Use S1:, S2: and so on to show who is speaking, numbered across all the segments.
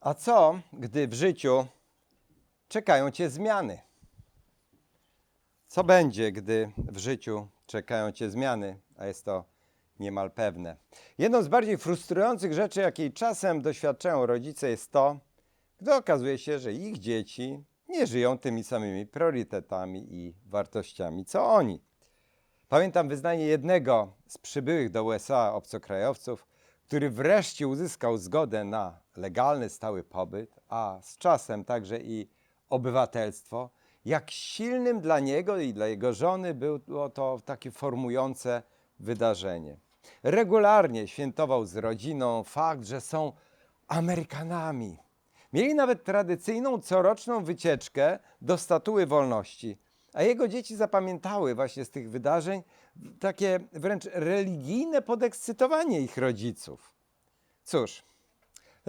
S1: A co, gdy w życiu czekają cię zmiany? Co będzie, gdy w życiu czekają cię zmiany, a jest to niemal pewne? Jedną z bardziej frustrujących rzeczy, jakiej czasem doświadczają rodzice, jest to, gdy okazuje się, że ich dzieci nie żyją tymi samymi priorytetami i wartościami, co oni. Pamiętam wyznanie jednego z przybyłych do USA obcokrajowców, który wreszcie uzyskał zgodę na legalny, stały pobyt, a z czasem także i obywatelstwo. Jak silnym dla niego i dla jego żony było to takie formujące wydarzenie. Regularnie świętował z rodziną fakt, że są Amerykanami. Mieli nawet tradycyjną coroczną wycieczkę do Statuły Wolności, a jego dzieci zapamiętały właśnie z tych wydarzeń takie wręcz religijne podekscytowanie ich rodziców. Cóż,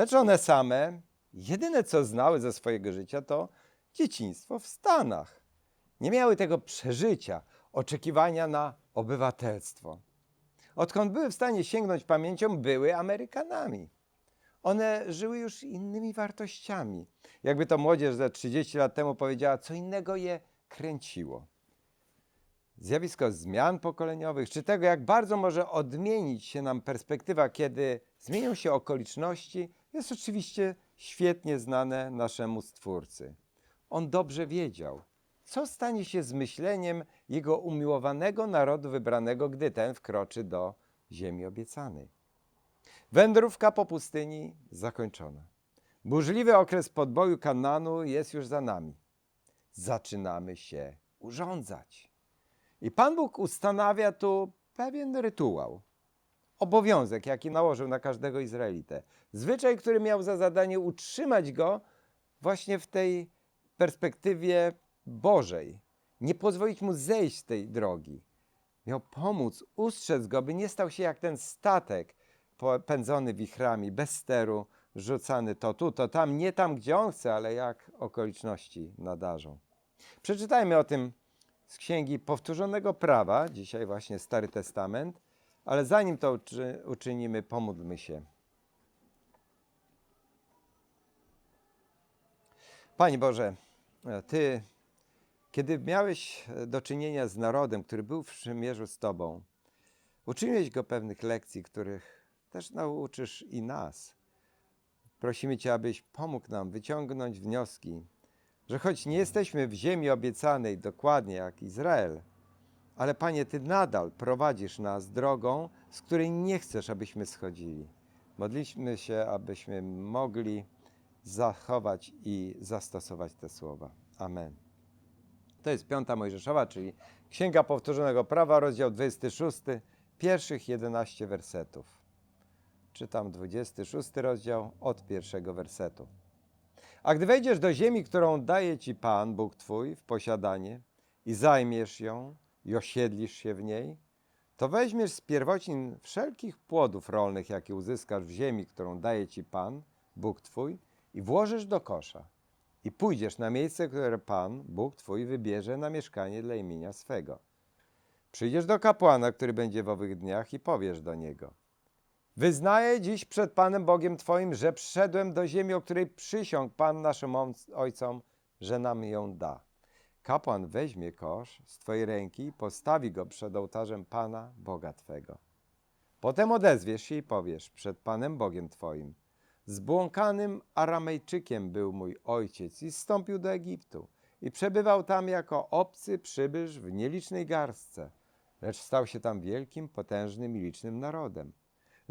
S1: lecz one same, jedyne co znały ze swojego życia to dzieciństwo w Stanach. Nie miały tego przeżycia, oczekiwania na obywatelstwo. Odkąd były w stanie sięgnąć pamięcią, były Amerykanami. One żyły już innymi wartościami. Jakby to młodzież ze 30 lat temu powiedziała, co innego je kręciło. Zjawisko zmian pokoleniowych, czy tego, jak bardzo może odmienić się nam perspektywa, kiedy zmienią się okoliczności, jest oczywiście świetnie znane naszemu Stwórcy. On dobrze wiedział, co stanie się z myśleniem jego umiłowanego narodu wybranego, gdy ten wkroczy do ziemi obiecanej. Wędrówka po pustyni zakończona. Burzliwy okres podboju Kananu jest już za nami. Zaczynamy się urządzać. I Pan Bóg ustanawia tu pewien rytuał, obowiązek, jaki nałożył na każdego Izraelitę. Zwyczaj, który miał za zadanie utrzymać go właśnie w tej perspektywie Bożej, nie pozwolić mu zejść z tej drogi. Miał pomóc, ustrzec go, by nie stał się jak ten statek pędzony wichrami, bez steru, rzucany to tu, to tam, nie tam, gdzie on chce, ale jak okoliczności nadarzą. Przeczytajmy o tym z Księgi Powtórzonego Prawa, dzisiaj właśnie Stary Testament, ale zanim to uczy, uczynimy, pomódlmy się. Panie Boże, Ty, kiedy miałeś do czynienia z narodem, który był w przymierzu z Tobą, uczyniłeś go pewnych lekcji, których też nauczysz i nas. Prosimy Cię, abyś pomógł nam wyciągnąć wnioski, że choć nie jesteśmy w ziemi obiecanej dokładnie jak Izrael, ale Panie, Ty nadal prowadzisz nas drogą, z której nie chcesz, abyśmy schodzili. Modlimy się, abyśmy mogli zachować i zastosować te słowa. Amen. To jest piąta Mojżeszowa, czyli Księga Powtórzonego Prawa, rozdział 26, pierwszych 11 wersetów. Czytam 26 rozdział od pierwszego wersetu. A gdy wejdziesz do ziemi, którą daje ci Pan, Bóg Twój, w posiadanie i zajmiesz ją i osiedlisz się w niej, to weźmiesz z pierwocin wszelkich płodów rolnych, jakie uzyskasz w ziemi, którą daje ci Pan, Bóg Twój, i włożysz do kosza. I pójdziesz na miejsce, które Pan, Bóg Twój, wybierze na mieszkanie dla imienia swego. Przyjdziesz do kapłana, który będzie w owych dniach, i powiesz do niego – Wyznaję dziś przed Panem Bogiem Twoim, że przyszedłem do ziemi, o której przysiągł Pan naszym ojcom, że nam ją da. Kapłan weźmie kosz z Twojej ręki i postawi go przed ołtarzem Pana, Boga Twego. Potem odezwiesz się i powiesz przed Panem Bogiem Twoim. Zbłąkanym Aramejczykiem był mój ojciec i zstąpił do Egiptu i przebywał tam jako obcy przybysz w nielicznej garstce, lecz stał się tam wielkim, potężnym i licznym narodem.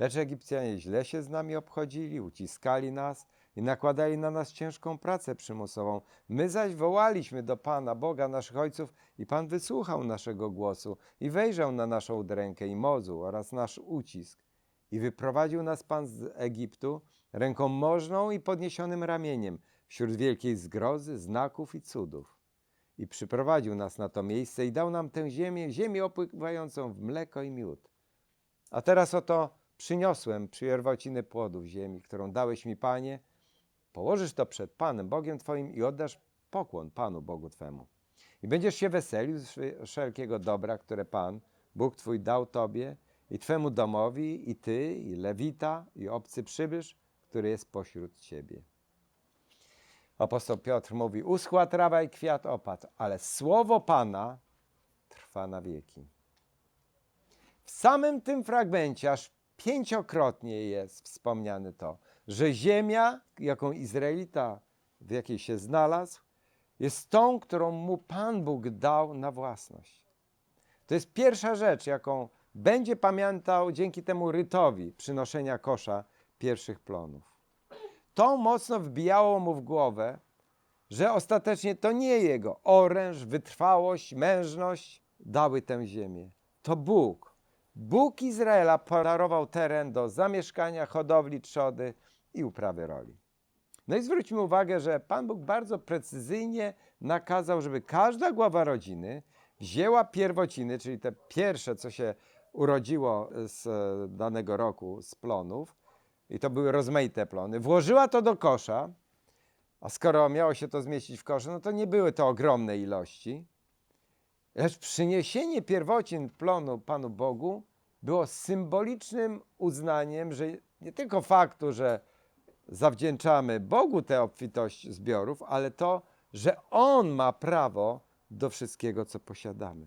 S1: Lecz Egipcjanie źle się z nami obchodzili, uciskali nas i nakładali na nas ciężką pracę przymusową. My zaś wołaliśmy do Pana, Boga naszych ojców, i Pan wysłuchał naszego głosu i wejrzał na naszą udrękę i mozu oraz nasz ucisk. I wyprowadził nas Pan z Egiptu ręką możną i podniesionym ramieniem, wśród wielkiej zgrozy, znaków i cudów. I przyprowadził nas na to miejsce i dał nam tę ziemię, ziemię opływającą w mleko i miód. A teraz oto przyniosłem pierwociny płodów ziemi, którą dałeś mi, Panie, położysz to przed Panem, Bogiem Twoim i oddasz pokłon Panu, Bogu Twemu. I będziesz się weselił z wszelkiego dobra, które Pan, Bóg Twój dał Tobie i Twemu domowi, i Ty, i Lewita, i obcy przybysz, który jest pośród Ciebie. Apostoł Piotr mówi: Uschła trawa i kwiat opadł, ale słowo Pana trwa na wieki. W samym tym fragmencie aż pięciokrotnie jest wspomniane to, że ziemia, jaką Izraelita w jakiej się znalazł, jest tą, którą mu Pan Bóg dał na własność. To jest pierwsza rzecz, jaką będzie pamiętał dzięki temu rytowi przynoszenia kosza pierwszych plonów. To mocno wbijało mu w głowę, że ostatecznie to nie jego oręż, wytrwałość, mężność dały tę ziemię. To Bóg. Bóg Izraela podarował teren do zamieszkania, hodowli trzody i uprawy roli. No i zwróćmy uwagę, że Pan Bóg bardzo precyzyjnie nakazał, żeby każda głowa rodziny wzięła pierwociny, czyli te pierwsze, co się urodziło z danego roku, z plonów, i to były rozmaite plony, włożyła to do kosza, a skoro miało się to zmieścić w koszu, no to nie były to ogromne ilości, lecz przyniesienie pierwocin plonu Panu Bogu było symbolicznym uznaniem, że nie tylko faktu, że zawdzięczamy Bogu tę obfitość zbiorów, ale to, że On ma prawo do wszystkiego, co posiadamy.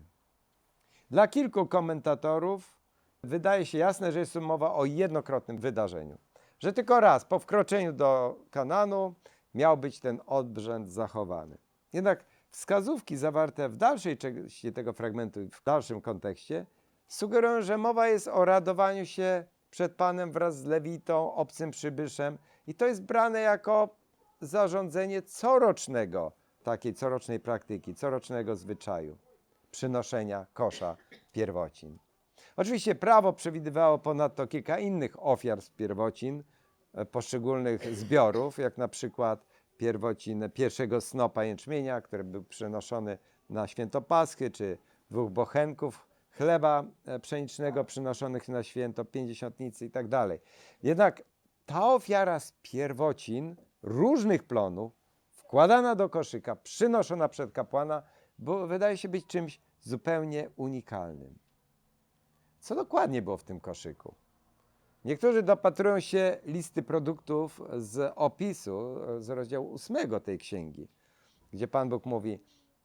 S1: Dla kilku komentatorów wydaje się jasne, że jest tu mowa o jednokrotnym wydarzeniu. Że tylko raz po wkroczeniu do Kananu miał być ten obrzęd zachowany. Jednak wskazówki zawarte w dalszej części tego fragmentu w dalszym kontekście sugerują, że mowa jest o radowaniu się przed Panem wraz z Lewitą, obcym przybyszem, i to jest brane jako zarządzenie corocznego, takiej corocznej praktyki, corocznego zwyczaju przynoszenia kosza pierwocin. Oczywiście prawo przewidywało ponadto kilka innych ofiar z pierwocin, e, poszczególnych zbiorów, jak na przykład pierwocin pierwszego snopa jęczmienia, który był przynoszony na święto Paschy, czy dwóch bochenków chleba e, pszenicznego przynoszonych na święto pięćdziesiątnicy i tak dalej. Jednak ta ofiara z pierwocin różnych plonów, wkładana do koszyka, przynoszona przed kapłana, bo wydaje się być czymś zupełnie unikalnym. Co dokładnie było w tym koszyku? Niektórzy dopatrują się listy produktów z opisu z rozdziału 8 tej księgi, gdzie Pan Bóg mówi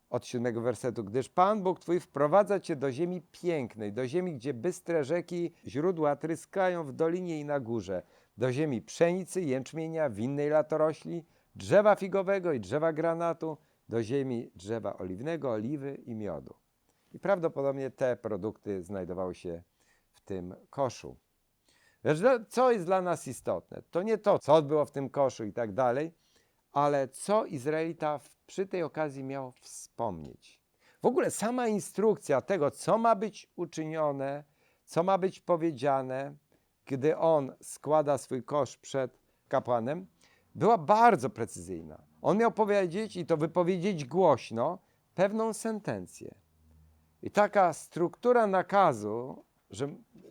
S1: od siódmego wersetu, gdyż Pan Bóg Twój wprowadza Cię do ziemi pięknej, do ziemi, gdzie bystre rzeki, źródła tryskają w dolinie i na górze, do ziemi pszenicy, jęczmienia, winnej latorośli, drzewa figowego i drzewa granatu, do ziemi drzewa oliwnego, oliwy i miodu. I prawdopodobnie te produkty znajdowały się w tym koszu. Lecz co jest dla nas istotne? To nie to, co było w tym koszu i tak dalej, ale co Izraelita przy tej okazji miał wspomnieć. W ogóle sama instrukcja tego, co ma być uczynione, co ma być powiedziane, gdy on składa swój kosz przed kapłanem, była bardzo precyzyjna. On miał powiedzieć i to wypowiedzieć głośno pewną sentencję. I taka struktura nakazu, że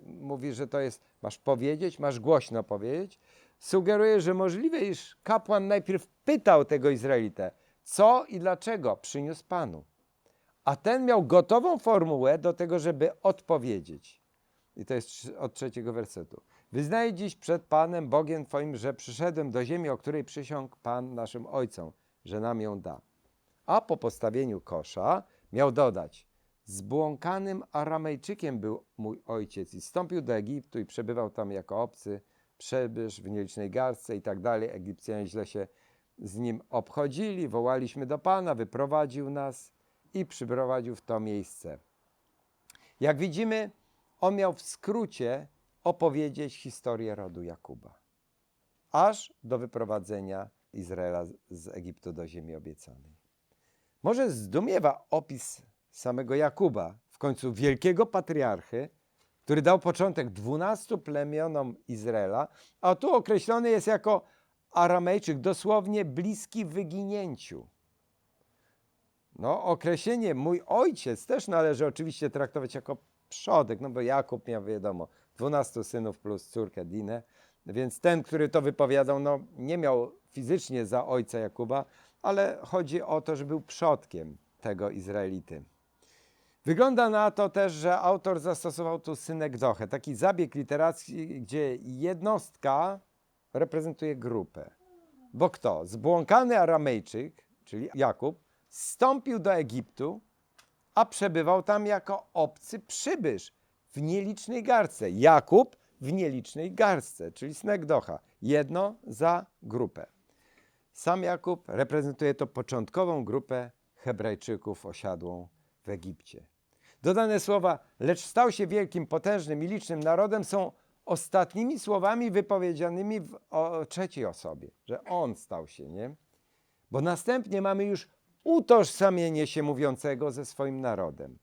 S1: mówi, że to jest masz powiedzieć, masz głośno powiedzieć, sugeruje, że możliwe, iż kapłan najpierw pytał tego Izraelitę, co i dlaczego przyniósł Panu. A ten miał gotową formułę do tego, żeby odpowiedzieć. I to jest od trzeciego wersetu. Wyznaję dziś przed Panem Bogiem Twoim, że przyszedłem do ziemi, o której przysiągł Pan naszym ojcom, że nam ją da. A po postawieniu kosza miał dodać: Zbłąkanym Aramejczykiem był mój ojciec i wstąpił do Egiptu i przebywał tam jako obcy, przebysz w nielicznej garstce i tak dalej. Egipcjanie źle się z nim obchodzili, wołaliśmy do Pana, wyprowadził nas i przyprowadził w to miejsce. Jak widzimy, on miał w skrócie opowiedzieć historię rodu Jakuba, aż do wyprowadzenia Izraela z- Egiptu do ziemi obiecanej. Może zdumiewa opis samego Jakuba, w końcu wielkiego patriarchy, który dał początek dwunastu plemionom Izraela, a tu określony jest jako Aramejczyk, dosłownie bliski wyginięciu. No, określenie mój ojciec też należy oczywiście traktować jako przodek, no bo Jakub miał, wiadomo, 12 synów plus córkę Dinę, więc ten, który to wypowiadał, no nie miał fizycznie za ojca Jakuba, ale chodzi o to, że był przodkiem tego Izraelity. Wygląda na to też, że autor zastosował tu synekdochę, taki zabieg literacki, gdzie jednostka reprezentuje grupę. Bo kto? Zbłąkany Aramejczyk, czyli Jakub, wstąpił do Egiptu, a przebywał tam jako obcy przybysz w nielicznej garstce. Jakub w nielicznej garstce, czyli snegdocha. Jedno za grupę. Sam Jakub reprezentuje to początkową grupę Hebrajczyków osiadłą w Egipcie. Dodane słowa, lecz stał się wielkim, potężnym i licznym narodem, są ostatnimi słowami wypowiedzianymi w o trzeciej osobie, że on stał się, nie? Bo następnie mamy już utożsamienie się mówiącego ze swoim narodem.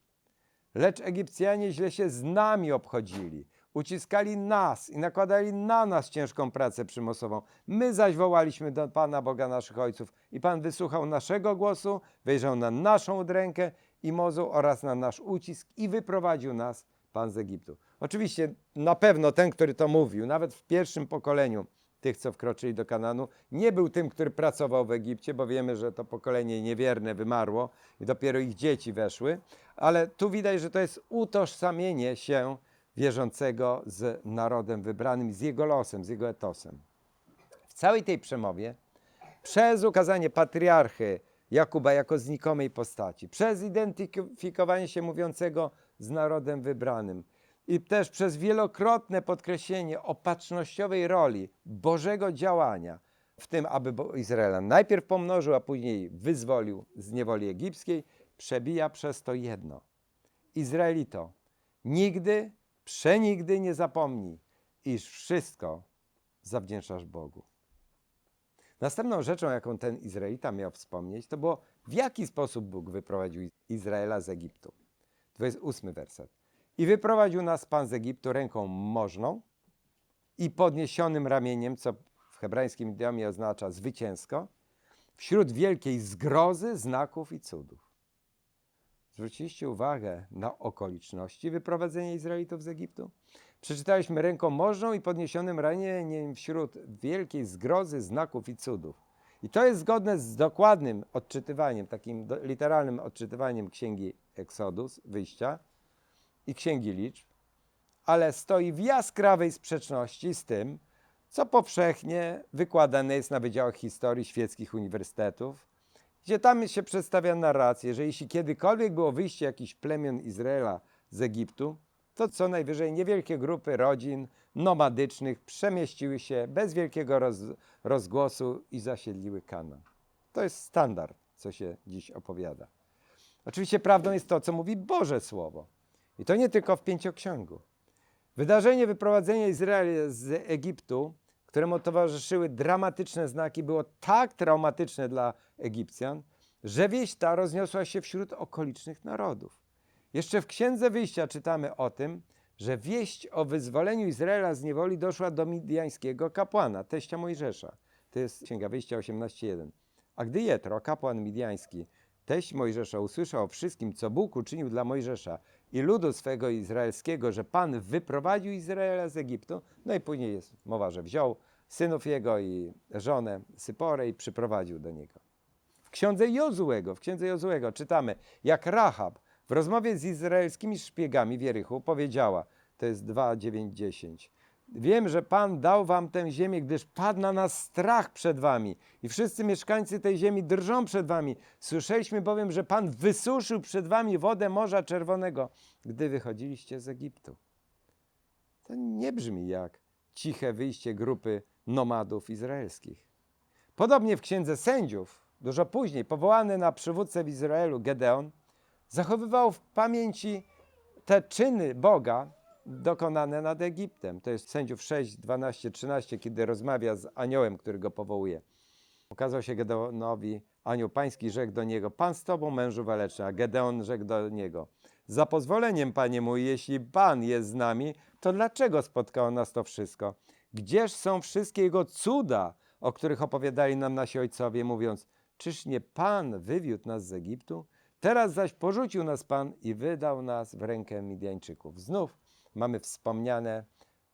S1: Lecz Egipcjanie źle się z nami obchodzili, uciskali nas i nakładali na nas ciężką pracę przymusową. My zaś wołaliśmy do Pana Boga naszych ojców i Pan wysłuchał naszego głosu, wyjrzał na naszą udrękę i mozu oraz na nasz ucisk i wyprowadził nas Pan z Egiptu. Oczywiście na pewno ten, który to mówił, nawet w pierwszym pokoleniu tych, co wkroczyli do Kananu, nie był tym, który pracował w Egipcie, bo wiemy, że to pokolenie niewierne wymarło i dopiero ich dzieci weszły, ale tu widać, że to jest utożsamienie się wierzącego z narodem wybranym, z jego losem, z jego etosem. W całej tej przemowie, przez ukazanie patriarchy Jakuba jako znikomej postaci, przez identyfikowanie się mówiącego z narodem wybranym i też przez wielokrotne podkreślenie opatrznościowej roli Bożego działania w tym, aby Izraela najpierw pomnożył, a później wyzwolił z niewoli egipskiej, przebija przez to jedno. Izraelito, nigdy, przenigdy nie zapomnij, iż wszystko zawdzięczasz Bogu. Następną rzeczą, jaką ten Izraelita miał wspomnieć, to było w jaki sposób Bóg wyprowadził Izraela z Egiptu. 28 werset. I wyprowadził nas Pan z Egiptu ręką możną i podniesionym ramieniem, co w hebrajskim idiomie oznacza zwycięsko, wśród wielkiej zgrozy, znaków i cudów. Zwróciliście uwagę na okoliczności wyprowadzenia Izraelitów z Egiptu? Przeczytaliśmy ręką możną i podniesionym ramieniem wśród wielkiej zgrozy, znaków i cudów. I to jest zgodne z dokładnym odczytywaniem, takim literalnym odczytywaniem księgi Eksodus, wyjścia i księgi liczb, ale stoi w jaskrawej sprzeczności z tym, co powszechnie wykładane jest na wydziałach historii świeckich uniwersytetów, gdzie tam się przedstawia narrację, że jeśli kiedykolwiek było wyjście jakichś plemion Izraela z Egiptu, to co najwyżej niewielkie grupy rodzin nomadycznych przemieściły się bez wielkiego roz, rozgłosu i zasiedliły Kanaan. To jest standard, co się dziś opowiada. Oczywiście prawdą jest to, co mówi Boże Słowo. I to nie tylko w pięcioksięgu. Wydarzenie wyprowadzenia Izraela z Egiptu, któremu towarzyszyły dramatyczne znaki, było tak traumatyczne dla Egipcjan, że wieść ta rozniosła się wśród okolicznych narodów. Jeszcze w Księdze Wyjścia czytamy o tym, że wieść o wyzwoleniu Izraela z niewoli doszła do midiańskiego kapłana, teścia Mojżesza. To jest Księga Wyjścia 18.1. A gdy Jetro, kapłan midiański, teść Mojżesza, usłyszał o wszystkim, co Bóg uczynił dla Mojżesza i ludu swego izraelskiego, że Pan wyprowadził Izraela z Egiptu, no i później jest mowa, że wziął synów jego i żonę Syporę i przyprowadził do niego. W księdze Jozułego, w księdze Jozułego czytamy, jak Rahab w rozmowie z izraelskimi szpiegami w Jerychu powiedziała, to jest 2, 9, 10. Wiem, że Pan dał wam tę ziemię, gdyż padł na nas strach przed wami i wszyscy mieszkańcy tej ziemi drżą przed wami. Słyszeliśmy bowiem, że Pan wysuszył przed wami wodę Morza Czerwonego, gdy wychodziliście z Egiptu. To nie brzmi jak ciche wyjście grupy nomadów izraelskich. Podobnie w Księdze Sędziów, dużo później, powołany na przywódcę w Izraelu Gedeon, zachowywał w pamięci te czyny Boga dokonane nad Egiptem. To jest Sędziów 6, 12, 13, kiedy rozmawia z aniołem, który go powołuje. Ukazał się Gedeonowi anioł pański, rzekł do niego, Pan z tobą mężu waleczny, a Gedeon rzekł do niego, za pozwoleniem, panie mój, jeśli Pan jest z nami, to dlaczego spotkało nas to wszystko? Gdzież są wszystkie jego cuda, o których opowiadali nam nasi ojcowie, mówiąc, czyż nie Pan wywiódł nas z Egiptu? Teraz zaś porzucił nas Pan i wydał nas w rękę Midianczyków. Znów mamy wspomniane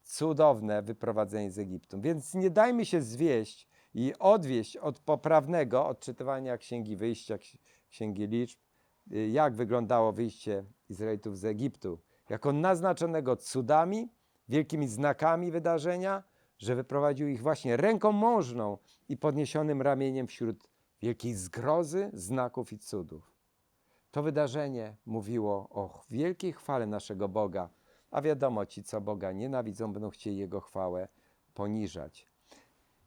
S1: cudowne wyprowadzenie z Egiptu. Więc nie dajmy się zwieść i odwieść od poprawnego odczytywania Księgi Wyjścia, Ksi- Księgi Liczb, y, jak wyglądało wyjście Izraelitów z Egiptu. Jako naznaczonego cudami, wielkimi znakami wydarzenia, że wyprowadził ich właśnie ręką możną i podniesionym ramieniem wśród wielkiej zgrozy, znaków i cudów. To wydarzenie mówiło o wielkiej chwale naszego Boga, a wiadomo, ci, co Boga nienawidzą, będą chcieli Jego chwałę poniżać.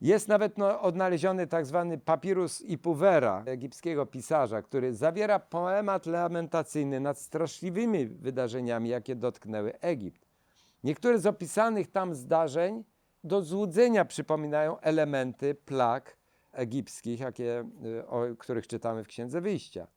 S1: Jest nawet no, odnaleziony tak zwany papirus Ipuvera, egipskiego pisarza, który zawiera poemat lamentacyjny nad straszliwymi wydarzeniami, jakie dotknęły Egipt. Niektóre z opisanych tam zdarzeń do złudzenia przypominają elementy plag egipskich, jakie, y, o których czytamy w Księdze Wyjścia.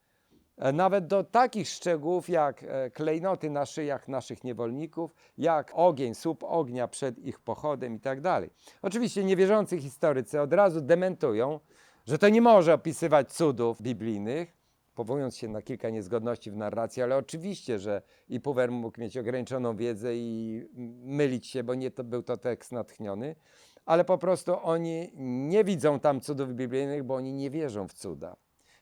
S1: E, Nawet do takich szczegółów jak e, klejnoty na szyjach naszych niewolników, jak ogień, słup ognia przed ich pochodem i tak dalej. Oczywiście niewierzący historycy od razu dementują, że to nie może opisywać cudów biblijnych, powołując się na kilka niezgodności w narracji, ale oczywiście, że i Puwer mógł mieć ograniczoną wiedzę i mylić się, bo nie to był to tekst natchniony, ale po prostu oni nie widzą tam cudów biblijnych, bo oni nie wierzą w cuda.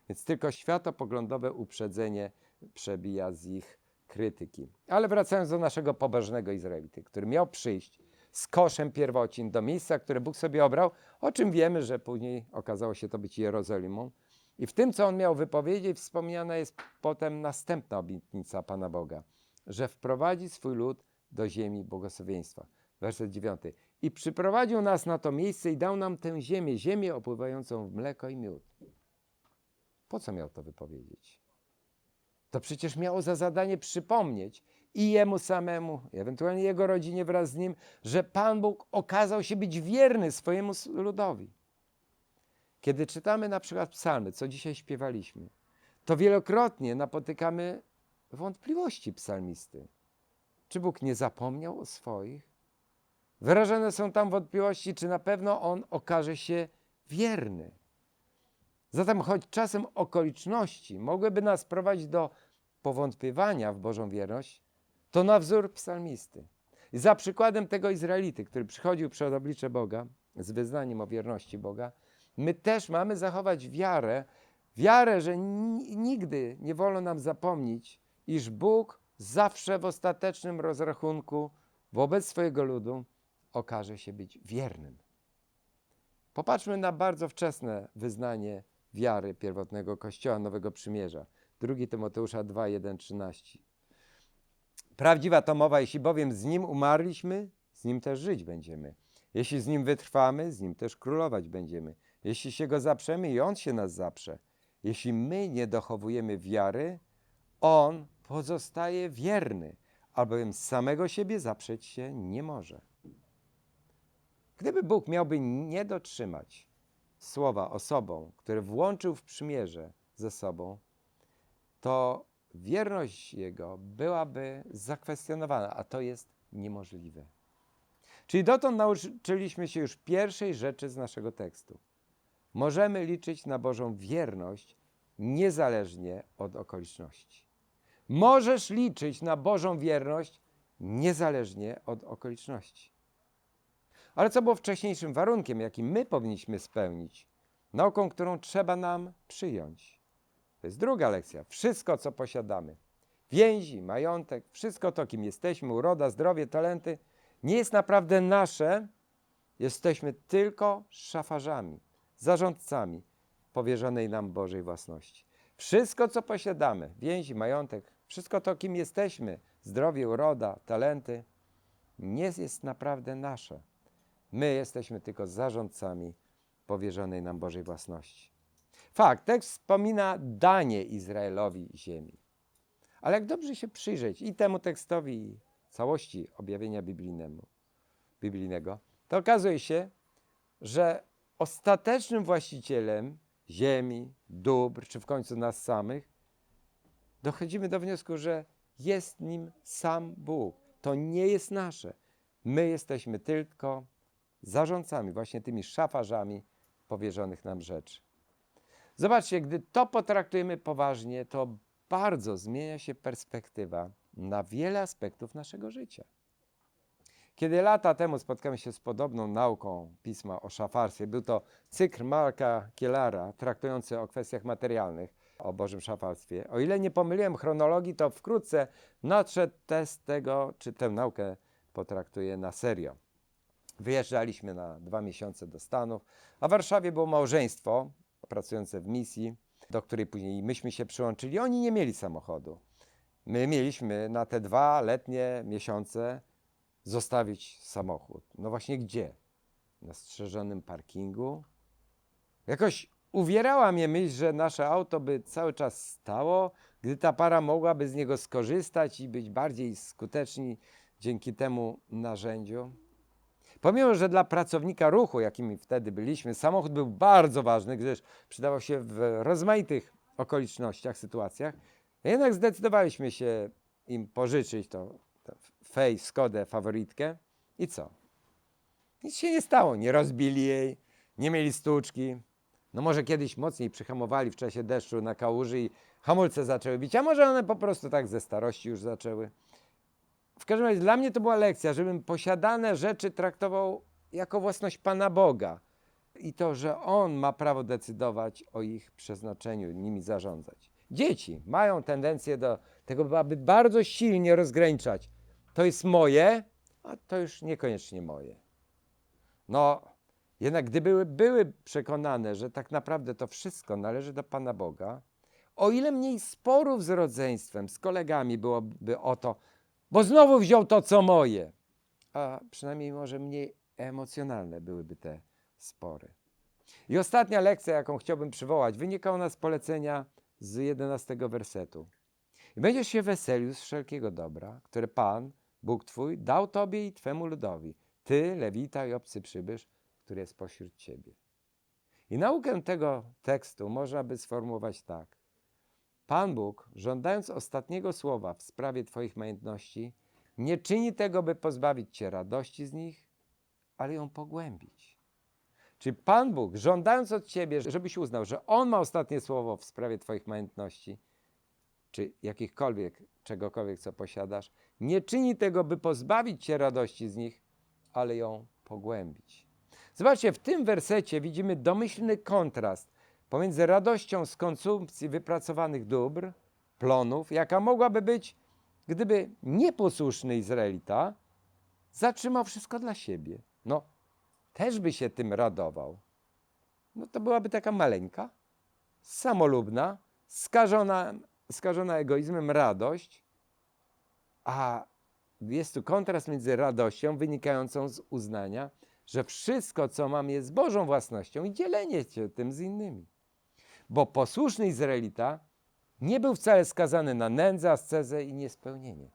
S1: Więc tylko światopoglądowe uprzedzenie przebija z ich krytyki. Ale wracając do naszego pobożnego Izraelity, który miał przyjść z koszem pierwocin do miejsca, które Bóg sobie obrał, o czym wiemy, że później okazało się to być Jerozolimą. I w tym, co on miał wypowiedzieć, wspomniana jest potem następna obietnica Pana Boga, że wprowadzi swój lud do ziemi błogosławieństwa. Werset 9. I przyprowadził nas na to miejsce i dał nam tę ziemię, ziemię opływającą w mleko i miód. Po co miał to wypowiedzieć? To przecież miało za zadanie przypomnieć i jemu samemu, i ewentualnie jego rodzinie wraz z nim, że Pan Bóg okazał się być wierny swojemu ludowi. Kiedy czytamy na przykład psalmy, co dzisiaj śpiewaliśmy, to wielokrotnie napotykamy wątpliwości psalmisty. Czy Bóg nie zapomniał o swoich? Wyrażone są tam wątpliwości, czy na pewno On okaże się wierny. Zatem, choć czasem okoliczności mogłyby nas prowadzić do powątpiewania w Bożą wierność, to na wzór psalmisty. I za przykładem tego Izraelity, który przychodził przed oblicze Boga z wyznaniem o wierności Boga, my też mamy zachować wiarę, wiarę, że ni- nigdy nie wolno nam zapomnieć, iż Bóg zawsze w ostatecznym rozrachunku wobec swojego ludu okaże się być wiernym. Popatrzmy na bardzo wczesne wyznanie wiary pierwotnego Kościoła Nowego Przymierza. 2 Tymoteusza 2, 1, 13. Prawdziwa to mowa, jeśli bowiem z Nim umarliśmy, z Nim też żyć będziemy. Jeśli z Nim wytrwamy, z Nim też królować będziemy. Jeśli się Go zaprzemy i On się nas zaprze. Jeśli my nie dochowujemy wiary, On pozostaje wierny, albowiem samego siebie zaprzeć się nie może. Gdyby Bóg miałby nie dotrzymać słowa osobom, które włączył w przymierze ze sobą, to wierność Jego byłaby zakwestionowana, a to jest niemożliwe. Czyli dotąd nauczyliśmy się już pierwszej rzeczy z naszego tekstu. Możemy liczyć na Bożą wierność niezależnie od okoliczności. Możesz liczyć na Bożą wierność niezależnie od okoliczności. Ale co było wcześniejszym warunkiem, jaki my powinniśmy spełnić? Nauką, którą trzeba nam przyjąć. To jest druga lekcja. Wszystko, co posiadamy, więzi, majątek, wszystko to, kim jesteśmy, uroda, zdrowie, talenty, nie jest naprawdę nasze. Jesteśmy tylko szafarzami, zarządcami powierzonej nam Bożej własności. Wszystko, co posiadamy, więzi, majątek, wszystko to, kim jesteśmy, zdrowie, uroda, talenty, nie jest naprawdę nasze. My jesteśmy tylko zarządcami powierzonej nam Bożej własności. Fakt, tekst wspomina danie Izraelowi ziemi. Ale jak dobrze się przyjrzeć i temu tekstowi, i całości objawienia biblijnego, to okazuje się, że ostatecznym właścicielem ziemi, dóbr, czy w końcu nas samych, dochodzimy do wniosku, że jest nim sam Bóg. To nie jest nasze. My jesteśmy tylko zarządcami, właśnie tymi szafarzami powierzonych nam rzeczy. Zobaczcie, gdy to potraktujemy poważnie, to bardzo zmienia się perspektywa na wiele aspektów naszego życia. Kiedy lata temu spotkałem się z podobną nauką pisma o szafarstwie, był to cykl Marka Kielara traktujący o kwestiach materialnych, o Bożym szafarstwie. O ile nie pomyliłem chronologii, to wkrótce nadszedł test tego, czy tę naukę potraktuję na serio. Wyjeżdżaliśmy na dwa miesiące do Stanów, a w Warszawie było małżeństwo pracujące w misji, do której później myśmy się przyłączyli. Oni nie mieli samochodu. My mieliśmy na te dwa letnie miesiące zostawić samochód. No właśnie gdzie? Na strzeżonym parkingu. Jakoś uwierała mnie myśl, że nasze auto by cały czas stało, gdy ta para mogłaby z niego skorzystać i być bardziej skuteczni dzięki temu narzędziu. Pomimo, że dla pracownika ruchu, jakimi wtedy byliśmy, samochód był bardzo ważny, gdyż przydawał się w rozmaitych okolicznościach, sytuacjach, jednak zdecydowaliśmy się im pożyczyć to, to Fej, Skodę, faworytkę i co? Nic się nie stało, nie rozbili jej, nie mieli stłuczki. No może kiedyś mocniej przyhamowali w czasie deszczu na kałuży i hamulce zaczęły bić, a może one po prostu tak ze starości już zaczęły. W każdym razie dla mnie to była lekcja, żebym posiadane rzeczy traktował jako własność Pana Boga i to, że On ma prawo decydować o ich przeznaczeniu, nimi zarządzać. Dzieci mają tendencję do tego, aby bardzo silnie rozgraniczać. To jest moje, a to już niekoniecznie moje. No, jednak gdy były, były przekonane, że tak naprawdę to wszystko należy do Pana Boga, o ile mniej sporów z rodzeństwem, z kolegami byłoby o to, bo znowu wziął to, co moje, a przynajmniej może mniej emocjonalne byłyby te spory. I ostatnia lekcja, jaką chciałbym przywołać, wynika ona z polecenia z 11 wersetu. I będziesz się weselił z wszelkiego dobra, które Pan, Bóg Twój, dał Tobie i Twemu ludowi, Ty, Lewita i obcy przybysz, który jest pośród Ciebie. I naukę tego tekstu można by sformułować tak. Pan Bóg, żądając ostatniego słowa w sprawie Twoich majątności, nie czyni tego, by pozbawić Cię radości z nich, ale ją pogłębić. Czyli Pan Bóg, żądając od Ciebie, żebyś uznał, że On ma ostatnie słowo w sprawie Twoich majątności, czy jakichkolwiek, czegokolwiek, co posiadasz, nie czyni tego, by pozbawić Cię radości z nich, ale ją pogłębić. Zobaczcie, w tym wersecie widzimy domyślny kontrast pomiędzy radością z konsumpcji wypracowanych dóbr, plonów, jaka mogłaby być, gdyby nieposłuszny Izraelita zatrzymał wszystko dla siebie. No, też by się tym radował. No to byłaby taka maleńka, samolubna, skażona, skażona egoizmem radość, a jest tu kontrast między radością wynikającą z uznania, że wszystko, co mam, jest Bożą własnością i dzielenie się tym z innymi. Bo posłuszny Izraelita nie był wcale skazany na nędzę, ascezę i niespełnienie.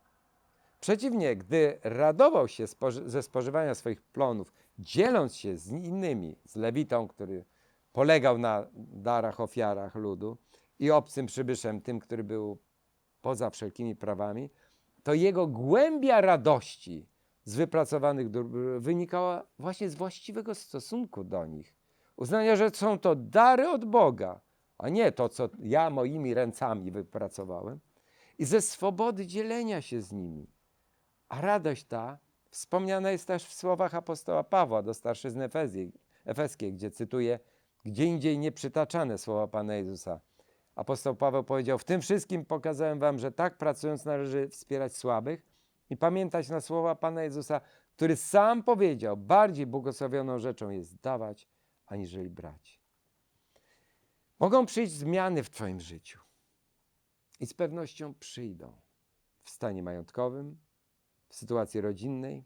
S1: Przeciwnie, gdy radował się ze spożywania swoich plonów, dzieląc się z innymi, z Lewitą, który polegał na darach, ofiarach ludu, i obcym przybyszem, tym, który był poza wszelkimi prawami, to jego głębia radości z wypracowanych dóbr wynikała właśnie z właściwego stosunku do nich. Uznania, że są to dary od Boga, a nie to, co ja moimi ręcami wypracowałem, i ze swobody dzielenia się z nimi. A radość ta wspomniana jest też w słowach apostoła Pawła do starszyzny Efezji- efeskiej, gdzie cytuję gdzie indziej nieprzytaczane słowa Pana Jezusa. Apostoł Paweł powiedział: W tym wszystkim pokazałem wam, że tak pracując należy wspierać słabych i pamiętać na słowa Pana Jezusa, który sam powiedział: Bardziej błogosławioną rzeczą jest dawać, aniżeli brać. Mogą przyjść zmiany w Twoim życiu i z pewnością przyjdą w stanie majątkowym, w sytuacji rodzinnej,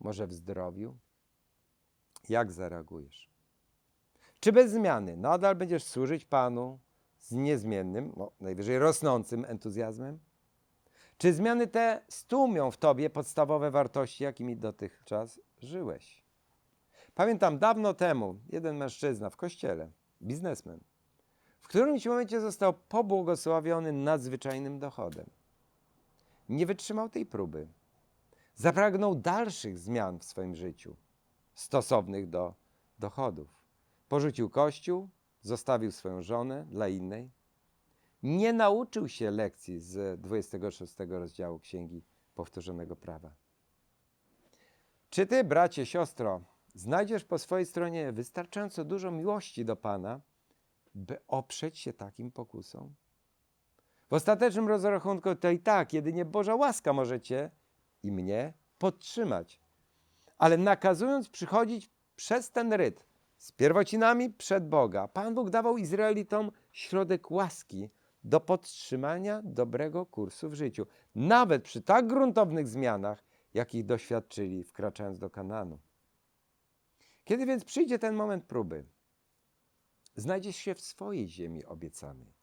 S1: może w zdrowiu. Jak zareagujesz? Czy bez zmiany nadal będziesz służyć Panu z niezmiennym, no, najwyżej rosnącym entuzjazmem? Czy zmiany te stłumią w tobie podstawowe wartości, jakimi dotychczas żyłeś? Pamiętam dawno temu jeden mężczyzna w kościele, biznesmen, w którymś momencie został pobłogosławiony nadzwyczajnym dochodem. Nie wytrzymał tej próby. Zapragnął dalszych zmian w swoim życiu, stosownych do dochodów. Porzucił kościół, zostawił swoją żonę dla innej. Nie nauczył się lekcji z 26 rozdziału Księgi Powtórzonego Prawa. Czy ty, bracie, siostro, znajdziesz po swojej stronie wystarczająco dużo miłości do Pana, by oprzeć się takim pokusom? W ostatecznym rozrachunku to i tak jedynie Boża łaska może cię i mnie podtrzymać. ale nakazując przychodzić przez ten ryt z pierwocinami przed Boga, Pan Bóg dawał Izraelitom środek łaski do podtrzymania dobrego kursu w życiu, nawet przy tak gruntownych zmianach, jakich doświadczyli wkraczając do Kananu. Kiedy więc przyjdzie ten moment próby, znajdziesz się w swojej ziemi obiecanej.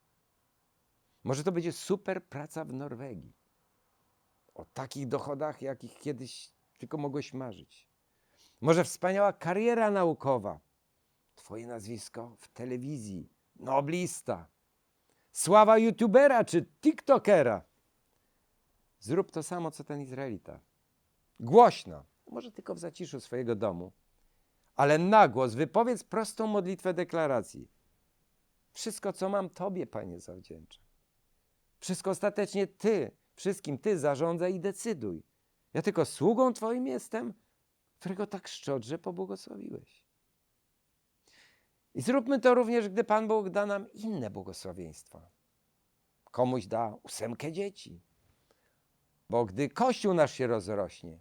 S1: Może to będzie super praca w Norwegii. O takich dochodach, jakich kiedyś tylko mogłeś marzyć. Może wspaniała kariera naukowa. Twoje nazwisko w telewizji, noblista. Sława youtubera czy tiktokera. Zrób to samo, co ten Izraelita. Głośno, może tylko w zaciszu swojego domu, ale na głos wypowiedz prostą modlitwę deklaracji. Wszystko, co mam Tobie, Panie, zawdzięczę. Wszystko ostatecznie Ty, wszystkim Ty zarządzaj i decyduj. Ja tylko sługą Twoim jestem, którego tak szczodrze pobłogosławiłeś. I zróbmy to również, gdy Pan Bóg da nam inne błogosławieństwa. Komuś da ósemkę dzieci. Bo gdy Kościół nasz się rozrośnie,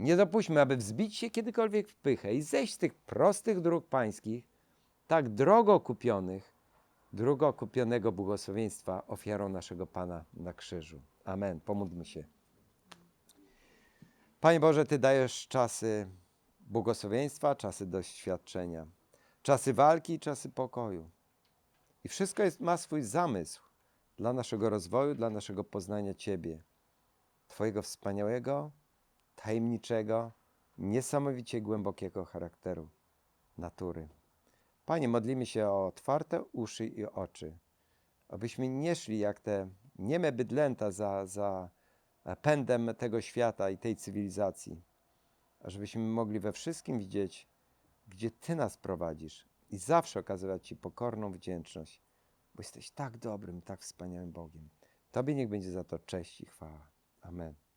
S1: nie dopuśćmy, aby wzbić się kiedykolwiek w pychę i zejść z tych prostych dróg pańskich, tak drogo kupionych, drogo kupionego błogosławieństwa ofiarą naszego Pana na krzyżu. Amen. Pomódlmy się. Panie Boże, Ty dajesz czasy błogosławieństwa, czasy doświadczenia, czasy walki i czasy pokoju. I wszystko jest, ma swój zamysł dla naszego rozwoju, dla naszego poznania Ciebie, Twojego wspaniałego, tajemniczego, niesamowicie głębokiego charakteru, natury. Panie, modlimy się o otwarte uszy i oczy, abyśmy nie szli jak te nieme bydlęta za, za pędem tego świata i tej cywilizacji, a żebyśmy mogli we wszystkim widzieć, gdzie Ty nas prowadzisz i zawsze okazywać Ci pokorną wdzięczność, bo jesteś tak dobrym, tak wspaniałym Bogiem. Tobie niech będzie za to cześć i chwała. Amen.